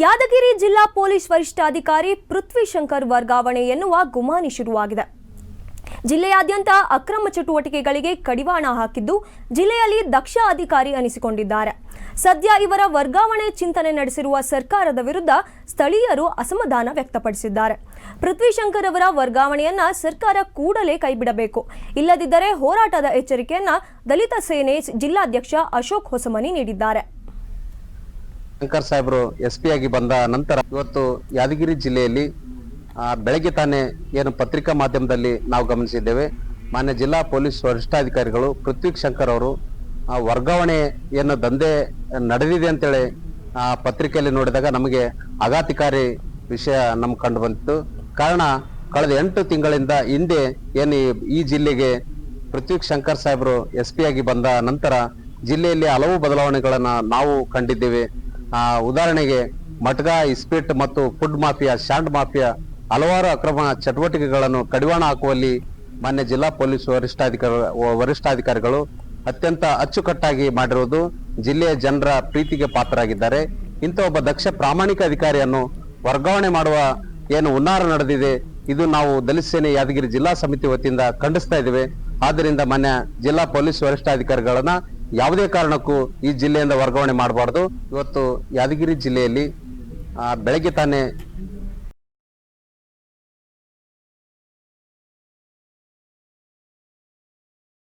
ಯಾದಗಿರಿ ಜಿಲ್ಲಾ ಪೊಲೀಸ್ ವರಿಷ್ಠಾಧಿಕಾರಿ ಪೃಥ್ವಿ ಶಂಕರ್ ವರ್ಗಾವಣೆ ಎನ್ನುವ ಗುಮಾನಿ ಶುರುವಾಗಿದೆ. ಜಿಲ್ಲೆಯಾದ್ಯಂತ ಅಕ್ರಮ ಚಟುವಟಿಕೆಗಳಿಗೆ ಕಡಿವಾಣ ಹಾಕಿದ್ದು ಜಿಲ್ಲೆಯಲ್ಲಿ ದಕ್ಷ ಅಧಿಕಾರಿ ಅನಿಸಿಕೊಂಡಿದ್ದಾರೆ. ಸದ್ಯ ಇವರ ವರ್ಗಾವಣೆ ಚಿಂತನೆ ನಡೆಸಿರುವ ಸರ್ಕಾರದ ವಿರುದ್ಧ ಸ್ಥಳೀಯರು ಅಸಮಾಧಾನ ವ್ಯಕ್ತಪಡಿಸಿದ್ದಾರೆ. ಪೃಥ್ವಿಶಂಕರ್ ಅವರ ವರ್ಗಾವಣೆಯನ್ನ ಸರ್ಕಾರ ಕೂಡಲೇ ಕೈಬಿಡಬೇಕು. ಇಲ್ಲದಿದ್ದರೆ ಹೋರಾಟದ ಎಚ್ಚರಿಕೆಯನ್ನ ದಲಿತ ಸೇನೆ ಜಿಲ್ಲಾಧ್ಯಕ್ಷ ಅಶೋಕ್ ಹೊಸಮನಿ ನೀಡಿದ್ದಾರೆ. ಶಂಕರ್ ಸಾಹೇಬರು ಎಸ್ ಪಿ ಆಗಿ ಬಂದ ನಂತರ ಇವತ್ತು ಯಾದಗಿರಿ ಜಿಲ್ಲೆಯಲ್ಲಿ ಬೆಳಗ್ಗೆ ತಾನೇ ಏನು ಪತ್ರಿಕಾ ಮಾಧ್ಯಮದಲ್ಲಿ ನಾವು ಗಮನಿಸಿದ್ದೇವೆ. ಮಾನ್ಯ ಜಿಲ್ಲಾ ಪೊಲೀಸ್ ವರಿಷ್ಠಾಧಿಕಾರಿಗಳು ಪೃಥ್ವಿಕ್ ಶಂಕರ್ ಅವರು ವರ್ಗಾವಣೆ ಏನು ದಂಧೆ ನಡೆದಿದೆ ಅಂತೇಳಿ, ಆ, ಪತ್ರಿಕೆಯಲ್ಲಿ ನೋಡಿದಾಗ ನಮಗೆ ಆಘಾತಿಕಾರಿ ವಿಷಯ ನಮ್ಗೆ ಕಂಡು ಬಂತು ಕಾರಣ, ಕಳೆದ ಎಂಟು ತಿಂಗಳಿಂದ ಹಿಂದೆ ಏನು ಈ- ಜಿಲ್ಲೆಗೆ ಪೃಥ್ವಿಕ್ ಶಂಕರ್ ಸಾಹೇಬರು ಎಸ್ ಪಿ ಆಗಿ ಬಂದ ನಂತರ ಜಿಲ್ಲೆಯಲ್ಲಿ ಹಲವು ಬದಲಾವಣೆಗಳನ್ನು ನಾವು ಕಂಡಿದ್ದೇವೆ. ಉದಾಹರಣೆಗೆ ಮಟ್ಗ ಇಸ್ಪಿಟ್ ಮತ್ತು ಫುಡ್ ಮಾಫಿಯಾ ಶಾಂಡ್ ಮಾಫಿಯಾ ಹಲವಾರು ಅಕ್ರಮ ಚಟುವಟಿಕೆಗಳನ್ನು ಕಡಿವಾಣ ಹಾಕುವಲ್ಲಿ ಮಾನ್ಯ ಜಿಲ್ಲಾ ಪೊಲೀಸ್ ವರಿಷ್ಠಾಧಿಕಾರಿ, ವರಿಷ್ಠಾಧಿಕಾರಿಗಳು ಅತ್ಯಂತ ಅಚ್ಚುಕಟ್ಟಾಗಿ ಮಾಡಿರುವುದು ಜಿಲ್ಲೆಯ ಜನರ ಪ್ರೀತಿಗೆ ಪಾತ್ರರಾಗಿದ್ದಾರೆ. ಇಂಥ ಒಬ್ಬ ದಕ್ಷ ಪ್ರಾಮಾಣಿಕ ಅಧಿಕಾರಿಯನ್ನು ವರ್ಗಾವಣೆ ಮಾಡುವ ಏನು ಹುನ್ನಾರ ನಡೆದಿದೆ, ಇದು ನಾವು ದಲಿತ ಸೇನೆ ಯಾದಗಿರಿ ಜಿಲ್ಲಾ ಸಮಿತಿ ವತಿಯಿಂದ ಖಂಡಿಸ್ತಾ ಇದ್ದೇವೆ. ಆದ್ದರಿಂದ ಮಾನ್ಯ ಜಿಲ್ಲಾ ಪೊಲೀಸ್ ವರಿಷ್ಠಾಧಿಕಾರಿಗಳನ್ನ ಯಾವುದೇ ಕಾರಣಕ್ಕೂ ಈ ಜಿಲ್ಲೆಯಿಂದ ವರ್ಗಾವಣೆ ಮಾಡಬಾರ್ದು. ಇವತ್ತು ಯಾದಗಿರಿ ಜಿಲ್ಲೆಯಲ್ಲಿ ಬೆಳಗ್ಗೆ ತಾನೇ